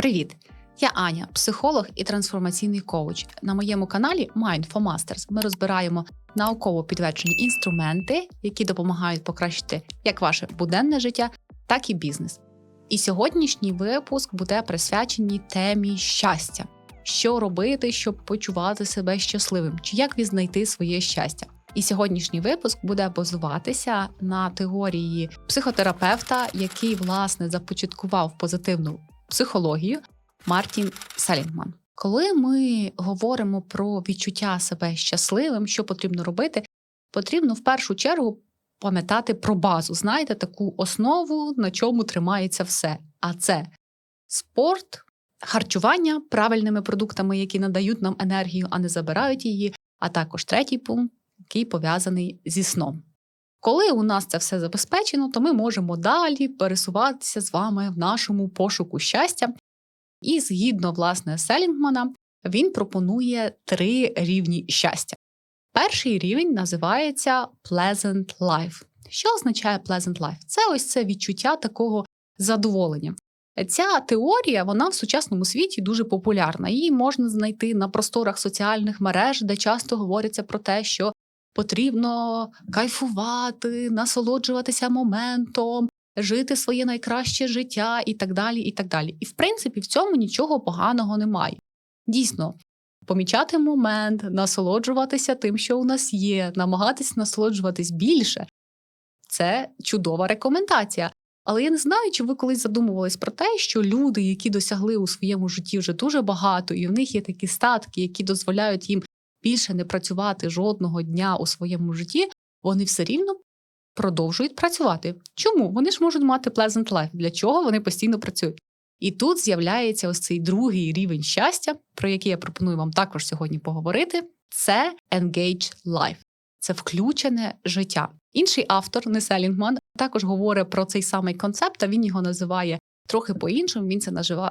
Привіт! Я Аня, психолог і трансформаційний коуч. На моєму каналі Mind for Masters ми розбираємо науково підтверджені інструменти, які допомагають покращити як ваше буденне життя, так і бізнес. І сьогоднішній випуск буде присвячений темі щастя. Що робити, щоб почувати себе щасливим, чи як відзнайти своє щастя? І сьогоднішній випуск буде базуватися на теорії психотерапевта, який власне започаткував позитивну психологію Мартін Селінгман. Коли ми говоримо про відчуття себе щасливим, що потрібно робити, потрібно в першу чергу пам'ятати про базу. Знаєте, таку основу, на чому тримається все. А це спорт, харчування правильними продуктами, які надають нам енергію, а не забирають її. А також третій пункт, який пов'язаний зі сном. Коли у нас це все забезпечено, то ми можемо далі пересуватися з вами в нашому пошуку щастя. І згідно власне Селінгмана, він пропонує три рівні щастя. Перший рівень називається Pleasant Life. Що означає Pleasant Life? Це ось це відчуття такого задоволення. Ця теорія вона в сучасному світі дуже популярна. Її можна знайти на просторах соціальних мереж, де часто говориться про те, що потрібно кайфувати, насолоджуватися моментом, жити своє найкраще життя і так далі. І так далі. І в принципі, в цьому нічого поганого немає. Дійсно, помічати момент, насолоджуватися тим, що у нас є, намагатись насолоджуватись більше це чудова рекомендація. Але я не знаю, чи ви колись задумувались про те, що люди, які досягли у своєму житті вже дуже багато, і в них є такі статки, які дозволяють їм більше не працювати жодного дня у своєму житті, вони все рівно продовжують працювати. Чому? Вони ж можуть мати pleasant life. Для чого вони постійно працюють? І тут з'являється ось цей другий рівень щастя, про який я пропоную вам також сьогодні поговорити. Це engaged life. Це включене життя. Інший автор, не Селінгман, також говорить про цей самий концепт, а він його називає трохи по-іншому. Він це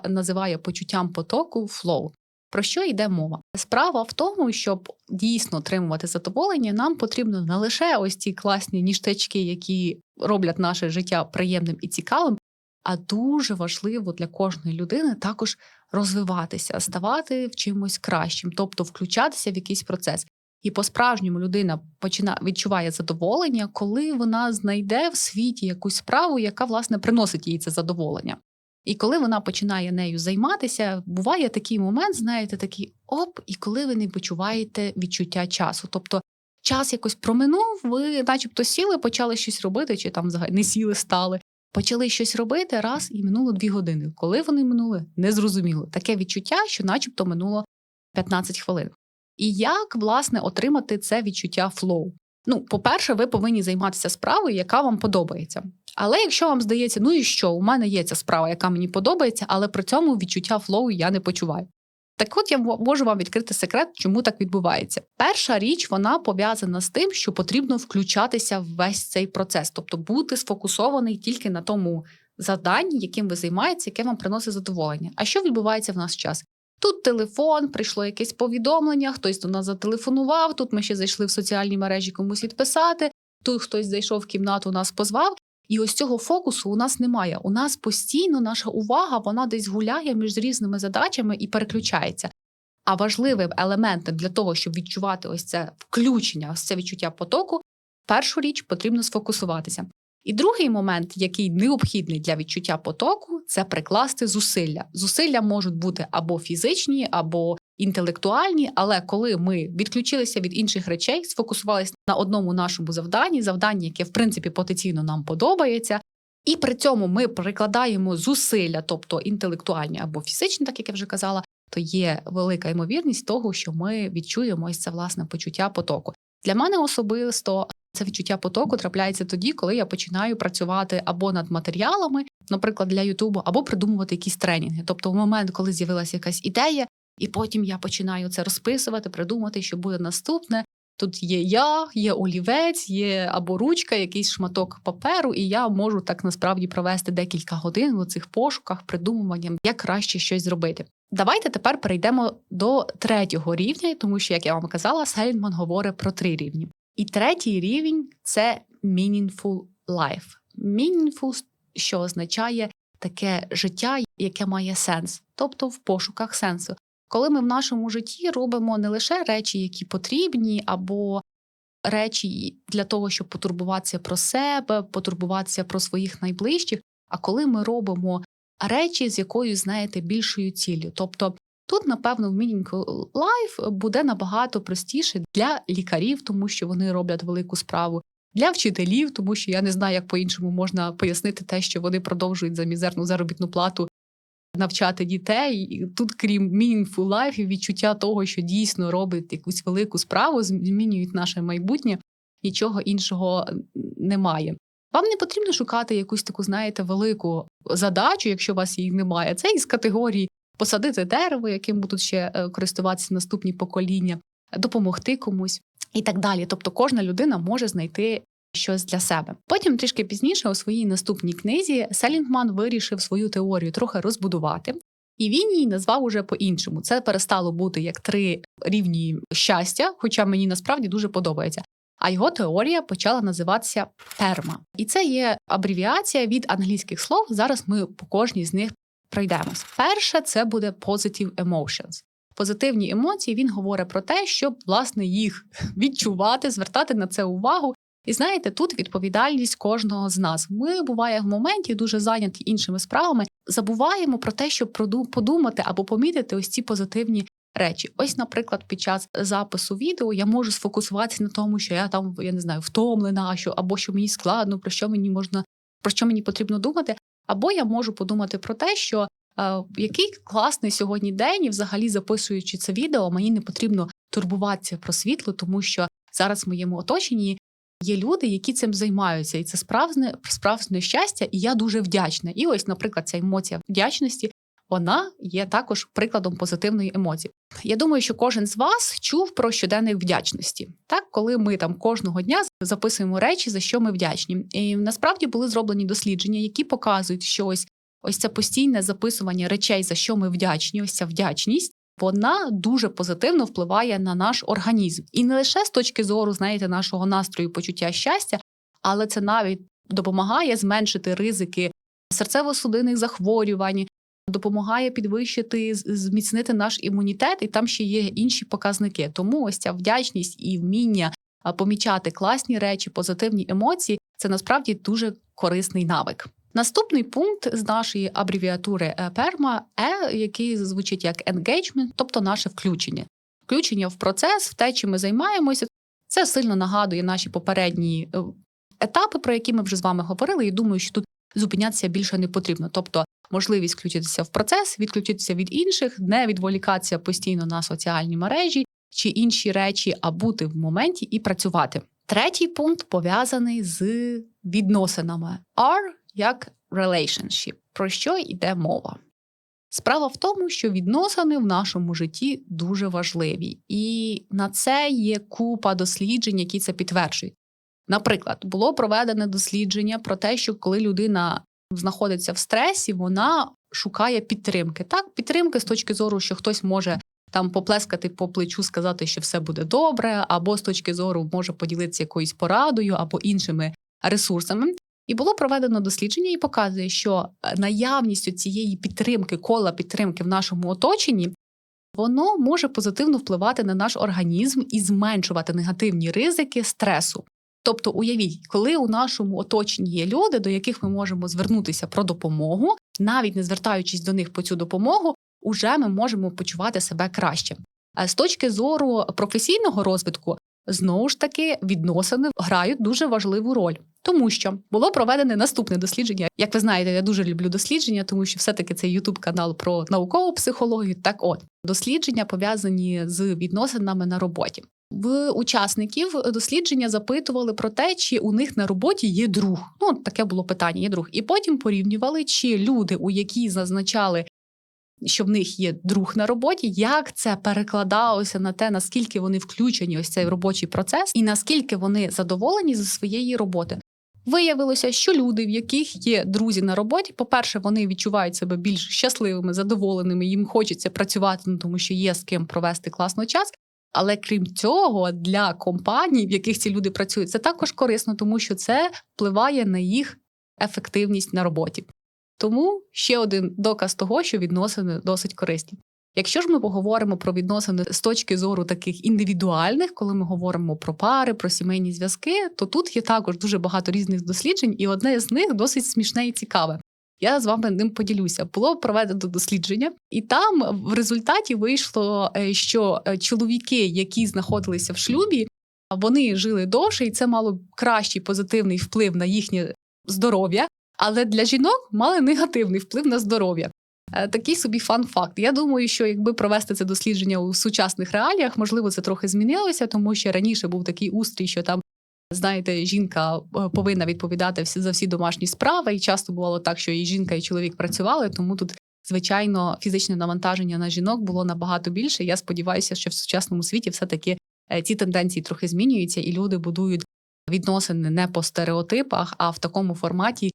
називає почуттям потоку flow. Про що йде мова? Справа в тому, щоб дійсно отримувати задоволення, нам потрібно не лише ось ці класні ніштячки, які роблять наше життя приємним і цікавим, а дуже важливо для кожної людини також розвиватися, ставати в чимось кращим, тобто включатися в якийсь процес. І по-справжньому людина починає відчуває задоволення, коли вона знайде в світі якусь справу, яка власне приносить їй це задоволення. І коли вона починає нею займатися, буває такий момент, знаєте, такий оп, і коли ви не почуваєте відчуття часу. Тобто час якось проминув, ви, начебто, сіли, почали щось робити, чи там взагалі не сіли, стали. Почали щось робити раз і минуло дві години. Коли вони минули, незрозуміло. Таке відчуття, що, начебто, минуло 15 хвилин. І як, власне, отримати це відчуття флоу? Ну, по-перше, ви повинні займатися справою, яка вам подобається. Але якщо вам здається, ну і що, у мене є ця справа, яка мені подобається, але при цьому відчуття флоу я не почуваю. Так от я можу вам відкрити секрет, чому так відбувається. Перша річ вона пов'язана з тим, що потрібно включатися в весь цей процес, тобто бути сфокусований тільки на тому заданні, яким ви займаєтеся, яке вам приносить задоволення. А що відбувається в нас час? Тут телефон, прийшло якесь повідомлення, хтось до нас зателефонував. Тут ми ще зайшли в соціальні мережі комусь відписати. Тут хтось зайшов в кімнату, нас позвав. І ось цього фокусу у нас немає. У нас постійно наша увага вона десь гуляє між різними задачами і переключається. А важливим елементом для того, щоб відчувати ось це включення, ось це відчуття потоку, першу річ потрібно сфокусуватися. І другий момент, який необхідний для відчуття потоку, це прикласти зусилля. Зусилля можуть бути або фізичні, або інтелектуальні. Але коли ми відключилися від інших речей, сфокусувалися на одному нашому завданні, завданні, яке в принципі потенційно нам подобається, і при цьому ми прикладаємо зусилля, тобто інтелектуальні або фізичні, так як я вже казала, то є велика ймовірність того, що ми відчуємо ось це власне почуття потоку. Для мене особисто це відчуття потоку трапляється тоді, коли я починаю працювати або над матеріалами, наприклад, для Ютубу, або придумувати якісь тренінги. Тобто, в момент, коли з'явилася якась ідея, і потім я починаю це розписувати, придумати, що буде наступне. Тут є я, є олівець, є або ручка, якийсь шматок паперу, і я можу так насправді провести декілька годин у цих пошуках, придумуванням, як краще щось зробити. Давайте тепер перейдемо до третього рівня, тому що, як я вам казала, Селінман говорить про три рівні. І третій рівень це meaningful life. Meaningful, що означає таке життя, яке має сенс, тобто в пошуках сенсу. Коли ми в нашому житті робимо не лише речі, які потрібні, або речі для того, щоб потурбуватися про себе, потурбуватися про своїх найближчих, а коли ми робимо речі з якоюсь, знаєте, більшою ціллю. Тобто тут, напевно, в Meaningful Life буде набагато простіше для лікарів, тому що вони роблять велику справу. Для вчителів, тому що я не знаю, як по-іншому можна пояснити те, що вони продовжують за мізерну заробітну плату навчати дітей. І тут, крім meaningful life і відчуття того, що дійсно робить якусь велику справу, змінюють наше майбутнє, нічого іншого немає. Вам не потрібно шукати якусь таку, знаєте, велику задачу, якщо у вас її немає. Це із категорії посадити дерево, яким будуть ще е, користуватися наступні покоління, допомогти комусь і так далі. Тобто, кожна людина може знайти щось для себе. Потім трішки пізніше у своїй наступній книзі Селінгман вирішив свою теорію трохи розбудувати. І він її назвав уже по-іншому. Це перестало бути як три рівні щастя, хоча мені насправді дуже подобається. А його теорія почала називатися перма. І це є абревіація від англійських слов. Зараз ми по кожній з них пройдемось. Перше це буде positive emotions. Позитивні емоції він говорить про те, щоб власне їх відчувати, звертати на це увагу і знаєте, тут відповідальність кожного з нас. Ми буває в моменті дуже зайняті іншими справами, забуваємо про те, щоб подумати або помітити ось ці позитивні речі. Ось, наприклад, під час запису відео я можу сфокусуватися на тому, що я там я не знаю, втомлена, що або що мені складно, про що мені можна, про що мені потрібно думати. Або я можу подумати про те, що е, який класний сьогодні день, і взагалі записуючи це відео, мені не потрібно турбуватися про світло, тому що зараз в моєму оточенні Є люди, які цим займаються, і це справжнє справжнє щастя, і я дуже вдячна. І ось, наприклад, ця емоція вдячності вона є також прикладом позитивної емоції. Я думаю, що кожен з вас чув про щоденник вдячності, так коли ми там кожного дня записуємо речі, за що ми вдячні. І насправді були зроблені дослідження, які показують, що ось ось це постійне записування речей, за що ми вдячні, ось ця вдячність вона дуже позитивно впливає на наш організм. І не лише з точки зору, знаєте, нашого настрою, почуття щастя, але це навіть допомагає зменшити ризики серцево-судинних захворювань, допомагає підвищити, зміцнити наш імунітет, і там ще є інші показники. Тому ось ця вдячність і вміння помічати класні речі, позитивні емоції це насправді дуже корисний навик. Наступний пункт з нашої абревіатури PERMA е, який звучить як engagement, тобто наше включення. Включення в процес, в те, чим ми займаємося, це сильно нагадує наші попередні е, етапи, про які ми вже з вами говорили, і думаю, що тут зупинятися більше не потрібно. Тобто можливість включитися в процес, відключитися від інших, не відволікатися постійно на соціальні мережі чи інші речі, а бути в моменті і працювати. Третій пункт пов'язаний з відносинами. R як relationship. Про що йде мова? Справа в тому, що відносини в нашому житті дуже важливі, і на це є купа досліджень, які це підтверджують. Наприклад, було проведене дослідження про те, що коли людина знаходиться в стресі, вона шукає підтримки. Так, підтримки з точки зору, що хтось може там поплескати по плечу, сказати, що все буде добре, або з точки зору може поділитися якоюсь порадою або іншими ресурсами. І було проведено дослідження і показує, що е, наявність цієї підтримки, кола підтримки в нашому оточенні, воно може позитивно впливати на наш організм і зменшувати негативні ризики стресу. Тобто, уявіть, коли у нашому оточенні є люди, до яких ми можемо звернутися про допомогу, навіть не звертаючись до них по цю допомогу, уже ми можемо почувати себе краще. А з точки зору професійного розвитку, знову ж таки відносини грають дуже важливу роль. Тому що було проведене наступне дослідження. Як ви знаєте, я дуже люблю дослідження, тому що все-таки це ютуб канал про наукову психологію. Так, от дослідження пов'язані з відносинами на роботі. В учасників дослідження запитували про те, чи у них на роботі є друг. Ну таке було питання. Є друг, і потім порівнювали, чи люди, у які зазначали що в них є друг на роботі, як це перекладалося на те, наскільки вони включені ось цей робочий процес, і наскільки вони задоволені зі своєї роботи. Виявилося, що люди, в яких є друзі на роботі, по-перше, вони відчувають себе більш щасливими, задоволеними, їм хочеться працювати, ну, тому що є з ким провести класно час. Але крім цього, для компаній, в яких ці люди працюють, це також корисно, тому що це впливає на їх ефективність на роботі. Тому ще один доказ того, що відносини досить корисні. Якщо ж ми поговоримо про відносини з точки зору таких індивідуальних, коли ми говоримо про пари, про сімейні зв'язки, то тут є також дуже багато різних досліджень, і одне з них досить смішне і цікаве. Я з вами ним поділюся. Було проведено дослідження, і там в результаті вийшло, е, що е, чоловіки, які знаходилися в шлюбі, вони жили довше, і це мало кращий позитивний вплив на їхнє здоров'я, але для жінок мали негативний вплив на здоров'я. Е, Такий собі фан-факт. Я думаю, що якби провести це дослідження у сучасних реаліях, можливо, це трохи змінилося, тому що раніше був такий устрій, що там. Знаєте, жінка е, повинна відповідати за всі домашні справи, і часто бувало так, що і жінка, і чоловік працювали. Тому тут, звичайно, фізичне навантаження на жінок було набагато більше. Я сподіваюся, що в сучасному світі все таки ці тенденції трохи змінюються, і люди будують відносини не по стереотипах, а в такому форматі,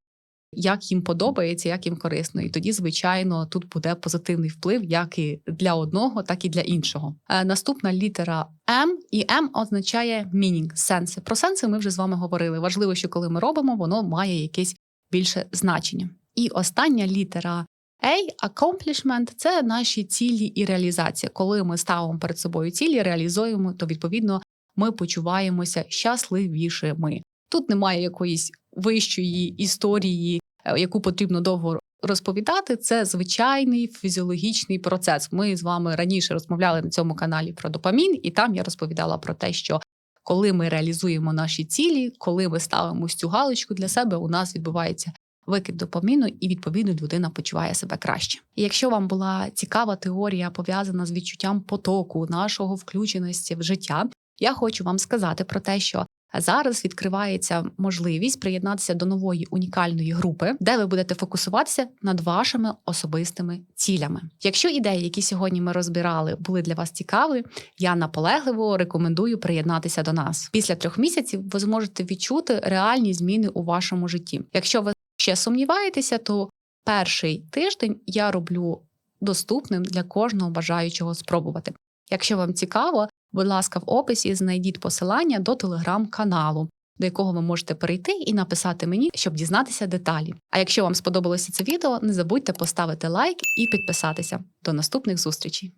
як їм подобається, як їм корисно. І тоді, звичайно, тут буде позитивний вплив як і для одного, так і для іншого. Е, Наступна літера М, і М означає meaning, сенси. Про сенси ми вже з вами говорили. Важливо, що коли ми робимо, воно має якесь більше значення. І остання літера A, accomplishment – це наші цілі і реалізація. Коли ми ставимо перед собою цілі, реалізуємо, то відповідно ми почуваємося щасливішими. Тут немає якоїсь вищої історії, е, яку потрібно довго розповідати. Це звичайний фізіологічний процес. Ми з вами раніше розмовляли на цьому каналі про допамін, і там я розповідала про те, що коли ми реалізуємо наші цілі, коли ми ставимо цю галочку для себе, у нас відбувається викид допаміну, і відповідно людина почуває себе краще. І якщо вам була цікава теорія пов'язана з відчуттям потоку нашого включеності в життя, я хочу вам сказати про те, що зараз відкривається можливість приєднатися до нової унікальної групи, де ви будете фокусуватися над вашими особистими цілями. Якщо ідеї, які сьогодні ми розбирали, були для вас цікаві, я наполегливо рекомендую приєднатися до нас. Після трьох місяців ви зможете відчути реальні зміни у вашому житті. Якщо ви ще сумніваєтеся, то перший тиждень я роблю доступним для кожного бажаючого спробувати. Якщо вам цікаво, будь ласка, в описі знайдіть посилання до телеграм-каналу, до якого ви можете перейти і написати мені, щоб дізнатися деталі. А якщо вам сподобалося це відео, не забудьте поставити лайк і підписатися. До наступних зустрічей!